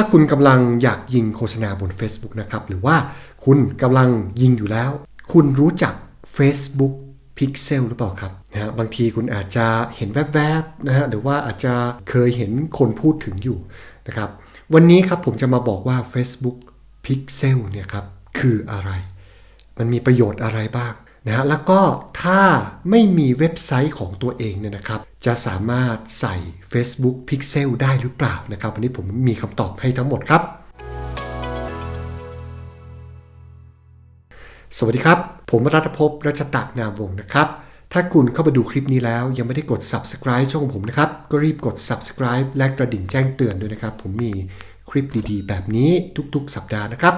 าคุณกำลังอยากยิงโฆษณาบน Facebook นะครับหรือว่าคุณกำลังยิงอยู่แล้ว คุณรู้จัก Facebook Pixel หรือเปล่าครับนะฮะบางทีคุณอาจจะเห็นแวบๆนะฮะหรือว่าอาจจะเคยเห็นคนพูดถึงอยู่นะครับ วันนี้ครับผมจะมาบอกว่า Facebook Pixel เนี่ยครับคืออะไร มันมีประโยชน์อะไรบ้าง นะฮะแล้วก็ถ้าไม่มีเว็บไซต์ของตัวเองเนี่ยนะครับ จะสามารถใส่ Facebook Pixel ได้หรือเปล่านะครับวันนี้ผมมีคำตอบให้ทั้งหมดครับ สวัสดีครับ ผมรัตภพรัชตะนามวงนะครับ ถ้าคุณเข้ามาดูคลิปนี้แล้วยังไม่ได้กด subscribe ช่องผมนะครับ ก็รีบกด subscribe และกระดิ่งแจ้งเตือนด้วยนะครับ ผมมี คลิปดีๆ แบบนี้ทุกๆ สัปดาห์นะครับ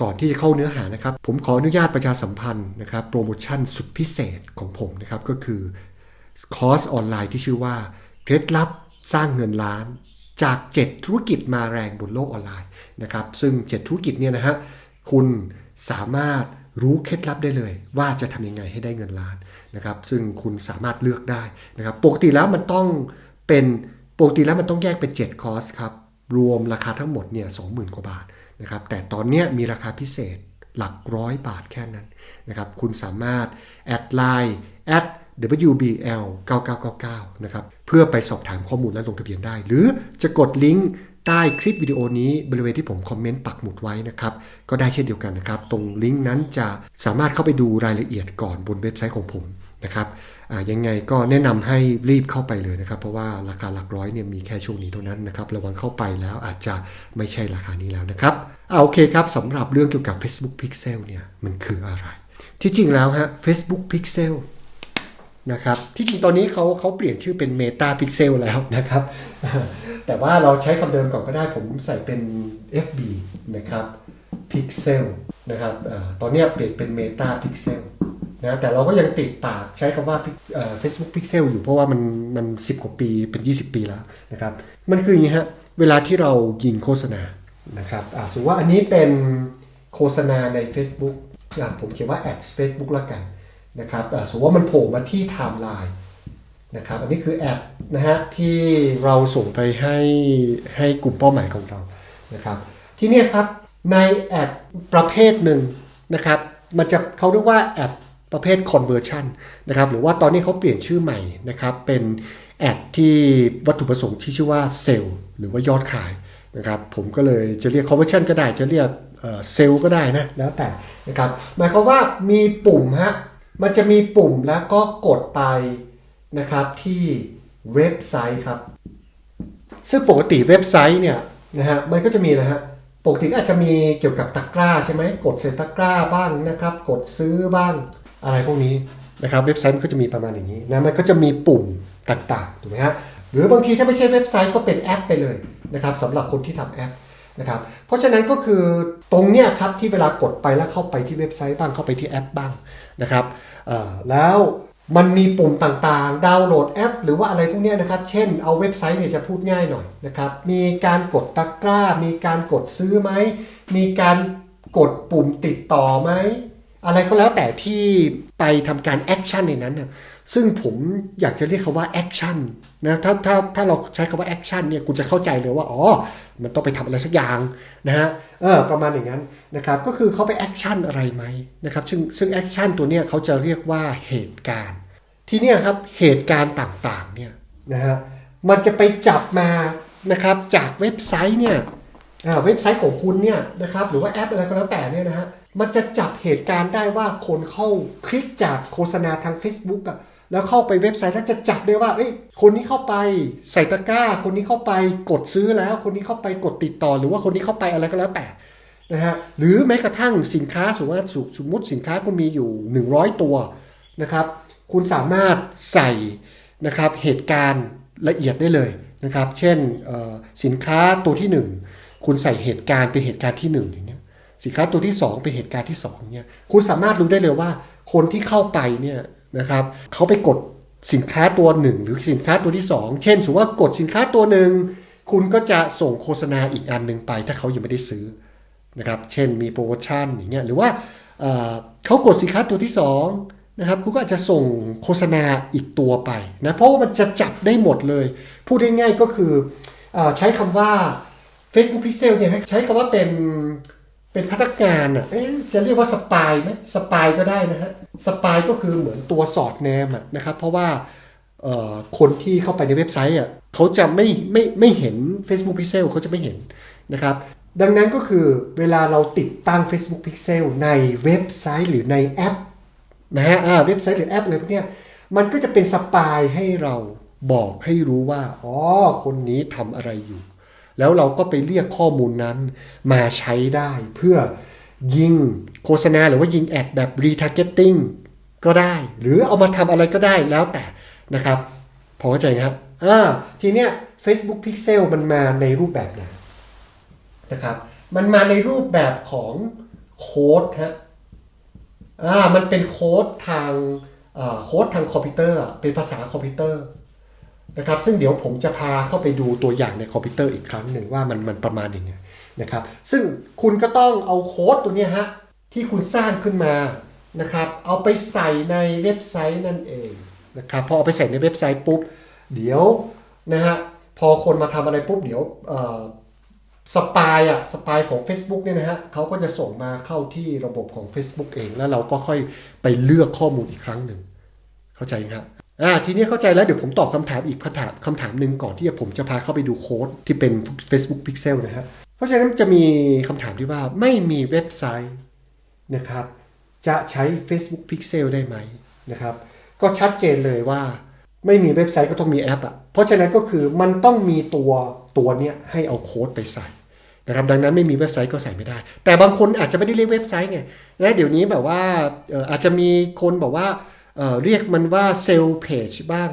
ก่อนที่จะเข้าเนื้อหานะครับ ผมขออนุญาตประชาสัมพันธ์นะครับโปรโมชั่นสุดพิเศษของผมนะครับ ก็คือคอร์สออนไลน์ที่ชื่อว่าเคล็ดลับสร้างเงินล้านจาก 7 ธุรกิจมาแรงบนโลกออนไลน์นะครับ ซึ่ง 7 ธุรกิจเนี่ยนะฮะคุณสามารถรู้เคล็ดลับได้เลย ว่าจะทำยังไงให้ได้เงินล้านนะครับ ซึ่งคุณสามารถเลือกได้นะครับ ปกติแล้วมันต้องเป็นปกติแล้วมันต้องแยกเป็น 7 คอร์สครับ รวมราคาทั้งหมดเนี่ย20,000กว่าบาทนะครับแต่ตอนนี้มีราคาพิเศษหลักร้อยบาทแค่นั้นนะครับคุณสามารถแอดไลน์แอด WBL 9999นะครับเพื่อไปสอบถามข้อมูลและลงทะเบียนได้ หรือจะกดลิงก์ใต้คลิปวิดีโอนี้บริเวณที่ผมคอมเมนต์ปักหมุดไว้นะครับก็ได้เช่นเดียวกันนะครับ ตรงลิงก์นั้นจะสามารถเข้าไปดูรายละเอียดก่อนบนเว็บไซต์ของผม นะครับยังไงก็แนะนำให้รีบเข้าไปเลยนะครับ เพราะว่าราคาหลักร้อยเนี่ยมีแค่ช่วงนี้เท่านั้นนะครับระวังเข้าไปแล้วอาจจะไม่ใช่ราคานี้แล้วนะครับเอาโอเคครับสำหรับเรื่องเกี่ยวกับ Facebook Pixel เนี่ยมันคืออะไร ที่จริงแล้วฮะ Facebook Pixel นะครับที่จริงตอนนี้เขาเขาเปลี่ยนชื่อเป็น Meta Pixel แล้วนะครับ แต่ว่าเราใช้คำเดิมก่อนก็ได้ผมใส่เป็น FB นะครับ Pixel นะครับอตอนนี้เปลี่ยนเป็น Meta Pixel นะแต่เราก็ยังติดปากใช้คำว่าเอ่อ Facebook Pixel อยู่เพราะว่ามันมัน10กว่าปีเป็น 20 ปีแล้วนะครับ มันคืออย่างนี้ฮะ เวลาที่เรายิงโฆษณานะครับสมมติว่าอันนี้เป็นโฆษณาใน Facebook อะผมเขียนว่า Ads Facebook ล้วกันนะครับสมมติว่ามันโผล่มาที่ไทม์ไลน์นะครับ อันนี้คือแอดนะฮะที่เราส่งไปให้ให้กลุ่มเป้าหมายของเรานะครับ ที่นี้ครับในแอดประเภทหนึ่งนะครับ มันจะเขาเรียกว่าแอด ประเภท conversion นะครับหรือว่าตอนนี้เขาเปลี่ยนชื่อใหม่นะครับเป็นแอดที่วัตถุประสงค์ที่ชื่อว่าเซลล์หรือว่ายอดขายนะครับผมก็เลยจะเรียก conversion ก็ได้จะเรียกเซลล์ก็ได้นะแล้วแต่นะครับหมายความว่ามีปุ่มฮะมันจะมีปุ่มแล้วก็กดไปนะครับที่เว็บไซต์ครับ ซึ่งปกติเว็บไซต์เนี่ยนะฮะมันก็จะมีนะฮะปกติก็อาจจะมีเกี่ยวกับตะกร้าใช่ไหมกดใส่ตะกร้าบ้างนะครับ กดซื้อบ้าง อะไรพวกนี้นะครับเว็บไซต์มันก็จะมีประมาณอย่างนี้นะมันก็จะมีปุ่มต่างๆถูกไหมฮะหรือบางทีถ้าไม่ใช่เว็บไซต์ก็เป็นแอปไปเลยนะครับสำหรับคนที่ทำแอปนะครับเพราะฉะนั้นก็คือตรงเนี้ยครับที่เวลากดไปแล้วเข้าไปที่เว็บไซต์บ้างเข้าไปที่แอปบ้างนะครับแล้วมันมีปุ่มต่างๆ ดาวน์โหลดแอป หรือว่าอะไรพวกนี้นะครับ เช่นเอาเว็บไซต์เนี่ยจะพูดง่ายหน่อยนะครับ มีการกดตะกร้า มีการกดซื้อไหม มีการกดปุ่มติดต่อไหม อะไรก็แล้วแต่ที่ไปทำการแอคชั่นในนั้นนะซึ่งผมอยากจะเรียกคาว่าแอคชั่นนะถ้าถ้าถ้าเราใช้คาว่าแอคชั่นเนี่ยคุณจะเข้าใจเลยว่าอ๋อมันต้องไปทำอะไรสักอย่างนะฮะเออประมาณอย่างนั้นนะครับก็คือเขาไปแอคชั่นอะไรไหมนะครับซึ่งซึ่งแอคชั่นตัวเนี้ยเขาจะเรียกว่าเหตุการณ์ ที่เนี่ยครับเหตุการณ์ต่างๆเนี่ยนะฮะมันจะไปจับมานะครับจากเว็บไซต์เนี่ย เว็บไซต์ของคุณเนี่ยนะครับหรือว่าแอปอะไรก็แล้วแต่เนี่ยนะฮะมันจะจับเหตุการณ์ได้ว่าคนเข้าคลิกจากโฆษณาทาง Facebook อะแล้วเข้าไปเว็บไซต์แล้วจะจับได้ว่าเอ้ยคนนี้เข้าไปใส่ตะกร้า คนนี้เข้าไปกดซื้อแล้ว คนนี้เข้าไปกดติดต่อ หรือว่าคนนี้เข้าไปอะไรก็แล้วแต่นะฮะหรือแม้กระทั่งสินค้าสมมติสมมติสินค้าคุณมีอยู่ 100 ตัวนะครับคุณสามารถใส่นะครับเหตุการณ์ละเอียดได้เลยนะครับ เช่นสินค้าตัวที่ 1 คุณใส่เหตุการณ์เป็นเหตุการณ์ที่1อย่างเงี้ยสินค้าตัวที่ 2 เป็นเหตุการณ์ที่2เนี่ยคุณสามารถรู้ได้เลยว่า คนที่เข้าไปเนี่ยนะครับเขาไปกดสินค้าตัวหนึ่งหรือสินค้าตัวที่ 2 เช่นสมมติว่ากดสินค้าตัวหนึ่งคุณก็จะส่งโฆษณาอีกอันหนึ่งไป ถ้าเขายังไม่ได้ซื้อนะครับเช่นมีโปรโมชั่นอย่างเงี้ยหรือว่าเขากดสินค้าตัวที่2นะครับคุณก็อาจจะส่งโฆษณาอีกตัวไปนะเพราะว่ามันจะจับได้หมดเลย พูดง่ายๆก็คืออใช้คำว่า Facebook Pixel เนี่ยใช้คำว่าเป็นเป็นพนักงานอะจะเรียกว่าสปายไหมสปายก็ได้นะฮะสปายก็คือเหมือนตัวสอดแนมะนะครับเพราะว่าคนที่เข้าไปในเว็บไซต์อะเขาจะไม่ไม่ไม่เห็น Facebook Pixel เขาจะไม่เห็นนะครับดังนั้นก็คือเวลาเราติดตั้ง Facebook Pixel ในเว็บไซต์หรือในแอปนะฮะเว็บไซต์หรือแอปอะไรพวกเนี้ยมันก็จะเป็นสปายให้เราบอกให้รู้ว่าอ๋อคนนี้ทำอะไรอยู่ แล้วเราก็ไปเรียกข้อมูลนั้นมาใช้ได้เพื่อยิงโฆษณาหรือว่ายิงแอดแบบ retargeting ก็ได้ หรือเอามาทำอะไรก็ได้แล้วแต่นะครับพอเข้าใจนะครับอ่าทีเนี้ย Facebook Pixel มันมาในรูปแบบไหนนะครับ มันมาในรูปแบบของโค้ดฮะอ่ามันเป็นโค้ดทางโค้ดทางคอมพิวเตอร์ เป็นภาษาคอมพิวเตอร์ นะครับซึ่งเดี๋ยวผมจะพาเข้าไปดูตัวอย่างในคอมพิวเตอร์อีกครั้งหนึ่งว่ามันมันประมาณยังไงนะครับซึ่งคุณก็ต้องเอาโค้ดตัวนี้ฮะที่คุณสร้างขึ้นมานะครับเอาไปใส่ในเว็บไซต์นั่นเองนะครับพอเอาไปใส่ในเว็บไซต์ปุ๊บ เดี๋ยวนะฮะพอคนมาทำอะไรปุ๊บเดี๋ยวสปายอะสปายของ Facebook เนี่ยนะฮะเขาก็จะส่งมาเข้าที่ระบบของ Facebook เอง แล้วเราก็ค่อยไปเลือกข้อมูลอีกครั้งหนึ่ง เข้าใจครับ อ่าทีนี้เข้าใจแล้วเดี๋ยวผมตอบคำถามอีกคำถามคำถามหนึ่งก่อนที่ผมจะพาเข้าไปดูโค้ดที่เป็น Facebook Pixel นะฮะเพราะฉะนั้นจะมีคำถามที่ว่าไม่มีเว็บไซต์นะครับจะใช้ Facebook Pixel ได้ไหมนะครับก็ชัดเจนเลยว่าไม่มีเว็บไซต์ก็ต้องมีแอปอะเพราะฉะนั้นก็คือมันต้องมีตัวตัวเนี้ยให้เอาโค้ดไปใส่นะครับดังนั้นไม่มีเว็บไซต์ก็ใส่ไม่ได้ แต่บางคนอาจจะไม่ได้เรียกเว็บไซต์ไงนะเดี๋ยวนี้แบบว่าอาจจะมีคนบอกว่า เเรียกมันว่าเซลล์เพจบ้าง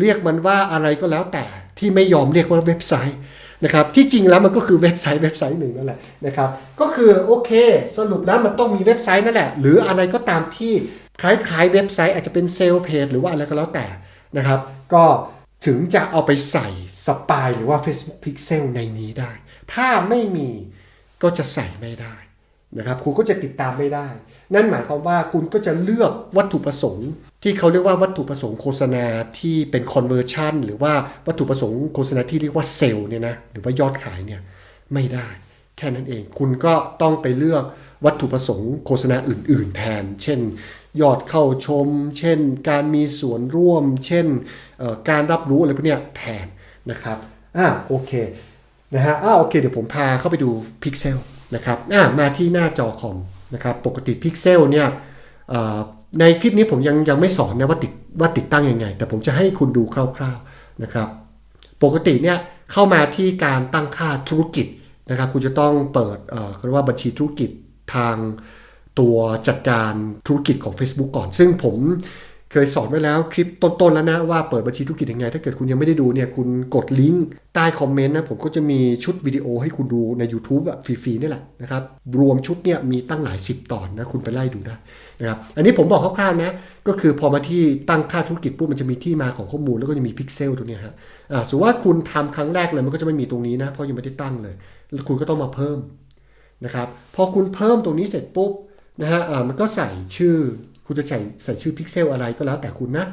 เรียกมันว่าอะไรก็แล้วแต่ที่ไม่ยอมเรียกว่าเว็บไซต์นะครับที่จริงแล้วมันก็คือเว็บไซต์เว็บไซต์หนึ่งนั่นแหละนะครับก็คือโอเค สรุปแล้วมันต้องมีเว็บไซต์นั่นแหละ หรืออะไรก็ตามที่คล้ายๆเว็บไซต์อาจจะเป็นเซลล์เพจหรือว่าอะไรก็แล้วแต่นะครับ ก็ถึงจะเอาไปใส่สปายหรือว่า Facebook Pixel ในนี้ได้ ถ้าไม่มีก็จะใส่ไม่ได้ นะครับคุณก็จะติดตามไม่ได้ นั่นหมายความว่าคุณก็จะเลือกวัตถุประสงค์ ที่เขาเรียกว่าวัตถุประสงค์โฆษณาที่เป็น conversion หรือว่าวัตถุประสงค์โฆษณาที่เรียกว่าเซลล์เนี่ยนะหรือว่ายอดขายเนี่ยไม่ได้ แค่นั้นเองคุณก็ต้องไปเลือกวัตถุประสงค์โฆษณาอื่น ๆ แทน เช่น ยอดเข้าชม เช่น การมีส่วนร่วม เช่นการรับรู้อะไรพวกนี้แทนนะครับอ่าโอเคนะฮะอ่าโอเค เดี๋ยวผมพาเข้าไปดู Pixel นะครับอ่ามาที่หน้าจอคอมนะครับปกติ Pixel เนี่ยในคลิปนี้ผมยังยังไม่สอนนะว่าติดว่าติดตั้งยังไง แต่ผมจะให้คุณดูคร่าวๆนะครับ ปกติเนี่ยเข้ามาที่การตั้งค่าธุรกิจนะครับ คุณจะต้องเปิดเอ่อเรียกว่าบัญชีธุรกิจทางตัวจัดการธุรกิจของ Facebook ก่อน ซึ่งผม เคยสอนไว้แล้วคลิปต้นๆแล้วนะว่าเปิดบัญชีธุรกิจยังไง ถ้าเกิดคุณยังไม่ได้ดูเนี่ยคุณกดลิงก์ใต้คอมเมนต์นะผมก็จะมีชุดวิดีโอให้คุณดูใน YouTube อะฟรีๆนี่แหละนะครับรวมชุดเนี่ยมีตั้งหลาย 10 ตอนนะคุณไปไล่ดูได้นะครับอันนี้ผมบอกคร่าวๆนะก็คือพอมาที่ตั้งค่าธุรกิจปุ๊บมันจะมีที่มาของข้อมูลแล้วก็จะมีพิกเซลตัวเนี้ยฮะอ่าสมมติว่าคุณทำครั้งแรกเลยมันก็จะไม่มีตรงนี้นะเพราะยังไม่ได้ตั้งเลยแล้วคุณก็ต้องมาเพิ่มนะครับพอคุณเพิ่มตรงนี้เสร็จปุ๊บนะฮะอ่ามันก็ใส่ชื่อ คุณจะใส่ใส่ชื่อพิกเซลอะไรก็แล้วแต่คุณนะ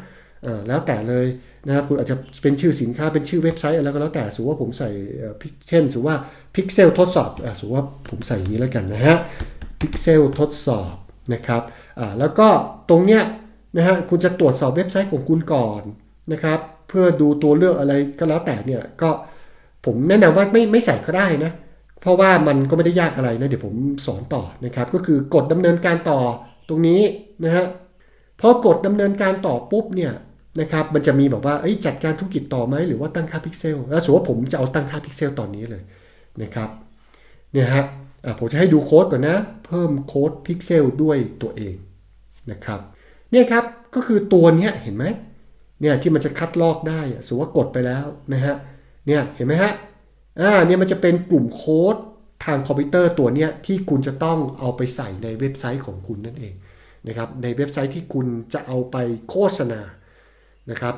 แล้วแต่เลยนะครับคุณอาจจะเป็นชื่อสินค้าเป็นชื่อเว็บไซต์อะไรก็แล้วแต่สมมติว่าผมใส่เอ่อ pic- เช่นสมมติว่าพิกเซลทดสอบอสมมติว่าผมใส่อย่างนี้แล้วกันนะฮะพิกเซลทดสอบนะครับแล้วก็ตรงเนี้ยนะฮะคุณจะตรวจสอบเว็บไซต์ของคุณก่อนนะครับ เพื่อดูตัวเลือกอะไรก็แล้วแต่เนี่ยก็ผมแนะนำว่าไม่ไม่ใส่ก็ได้นะเพราะว่ามันก็ไม่ได้ยากอะไรนะเดี๋ยวผมสอนต่อนะครับ ก็คือกดดำเนินการต่อตรงนี้ นะฮะพอกดดำเนินการต่อปุ๊บเนี่ยนะครับมันจะมีแบบว่าเอ้จัดการธุรกิจต่อไหมหรือว่าตั้งค่าพิกเซลแล้วสมมติว่าผมจะเอาตั้งค่าพิกเซลตอนนี้เลยนะครับเนี่ยฮะอะผมจะให้ดูโค้ดก่อนนะ เพิ่มโค้ดพิกเซลด้วยตัวเองนะครับเนี่ยครับก็คือตัวเนี้ยเห็นไหมเนี่ยที่มันจะคัดลอกได้สมมติว่ากดไปแล้วนะฮะเนี่ยเห็นไหมฮะอ่าเนี่ยมันจะเป็นกลุ่มโค้ดทางคอมพิวเตอร์ตัวเนี้ยที่คุณจะต้องเอาไปใส่ในเว็บไซต์ของคุณนั่นเอง นะครับในเว็บไซต์ที่คุณจะเอาไปโฆษณานะครับ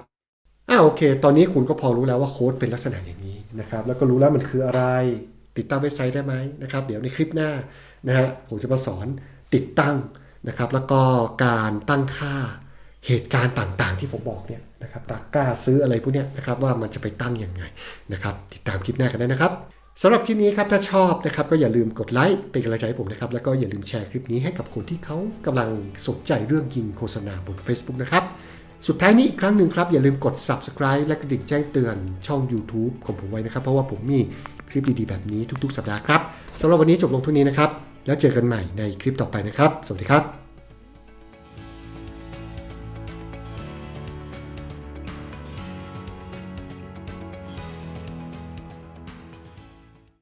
อ่าโอเค ตอนนี้คุณก็พอรู้แล้วว่าโค้ดเป็นลักษณะอย่างนี้นะครับแล้วก็รู้แล้วมันคืออะไรติดตั้งเว็บไซต์ได้ไหมนะครับเดี๋ยวในคลิปหน้านะฮะผมจะมาสอนติดตั้งนะครับ แล้วก็การตั้งค่าเหตุการณ์ต่างๆ ที่ผมบอกเนี่ยนะครับตากล้าซื้ออะไรพวกเนี้ยนะครับว่ามันจะไปตั้งยังไงนะครับ ติดตามคลิปหน้ากันได้นะครับ สำหรับคลิปนี้ครับถ้าชอบนะครับก็อย่าลืมกดไลค์เป็นกำลังใจให้ผมนะครับแล้วก็อย่าลืมแชร์คลิปนี้ให้กับคนที่เขากำลังสนใจเรื่องยิงโฆษณาบน Facebook นะครับสุดท้ายนี้อีกครั้งหนึ่งครับอย่าลืมกด Subscribe และกระดิ่งแจ้งเตือนช่อง YouTube ของผมไว้นะครับ เพราะว่าผมมีคลิปดีๆ แบบนี้ทุกๆ สัปดาห์ครับสำหรับวันนี้จบลงเท่านี้นะครับแล้วเจอกันใหม่ในคลิปต่อไปนะครับ สวัสดีครับ